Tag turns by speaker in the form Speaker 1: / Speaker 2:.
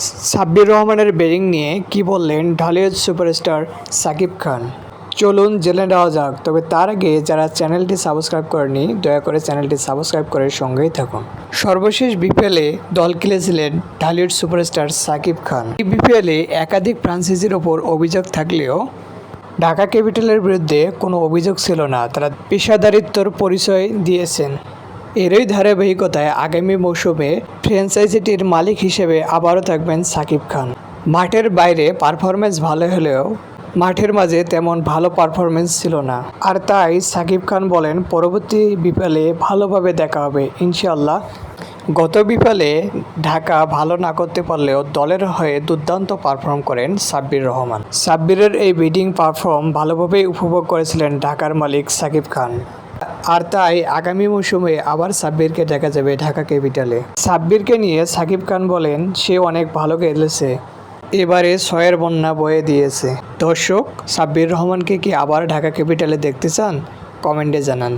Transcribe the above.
Speaker 1: সাব্বির রহমানের ব্যাটিং নিয়ে কি বললেন ঢালিউড সুপারস্টার সাকিব খান? চলুন জেনে নেওয়া যাক, তবে তার আগে যারা চ্যানেলটি সাবস্ক্রাইব করেনি দয়া করে চ্যানেলটি সাবস্ক্রাইব করে সঙ্গেই থাকুন। সর্বশেষ বিপিএলে দল খেলেছিলেন ঢালিউড সুপারস্টার সাকিব খান। এই বিপিএলে একাধিক ফ্রান্সাইজির ওপর অভিযোগ থাকলেও ঢাকা ক্যাপিটালের বিরুদ্ধে কোনো অভিযোগ ছিল না। তারা পেশাদারিত্বর পরিচয় দিয়েছেন। এরই ধারাবাহিকতায় আগামী মৌসুমে ফ্র্যাঞ্চাইজিটির মালিক হিসেবে আবারও থাকবেন সাকিব খান। মাঠের বাইরে পারফরমেন্স ভালো হলেও মাঠের মাঝে তেমন ভালো পারফরমেন্স ছিল না। আর তাই সাকিব খান বলেন, পরবর্তী বিপালে ভালোভাবে দেখা হবে ইনশাল্লাহ গত বিপালে ঢাকা ভালো না করতে পারলেও দলের হয়ে দুর্দান্ত পারফর্ম করেন সাব্বির রহমান। সাব্বিরের এই ব্যাটিং পারফর্ম ভালোভাবেই উপভোগ করেছিলেন ঢাকার মালিক সাকিব খান। আর তাই আগামী মৌসুমে আবার সাব্বিরকে দেখা যাবে ঢাকা ক্যাপিটালে। সাব্বিরকে নিয়ে সাকিব খান বলেন, সে অনেক ভালো খেলেছে। এবারে ছয়ের বন্যা বয়ে দিয়েছে। দর্শক, সাব্বির রহমানকে কি আবার ঢাকা ক্যাপিটালে দেখতে চান? কমেন্টে জানান।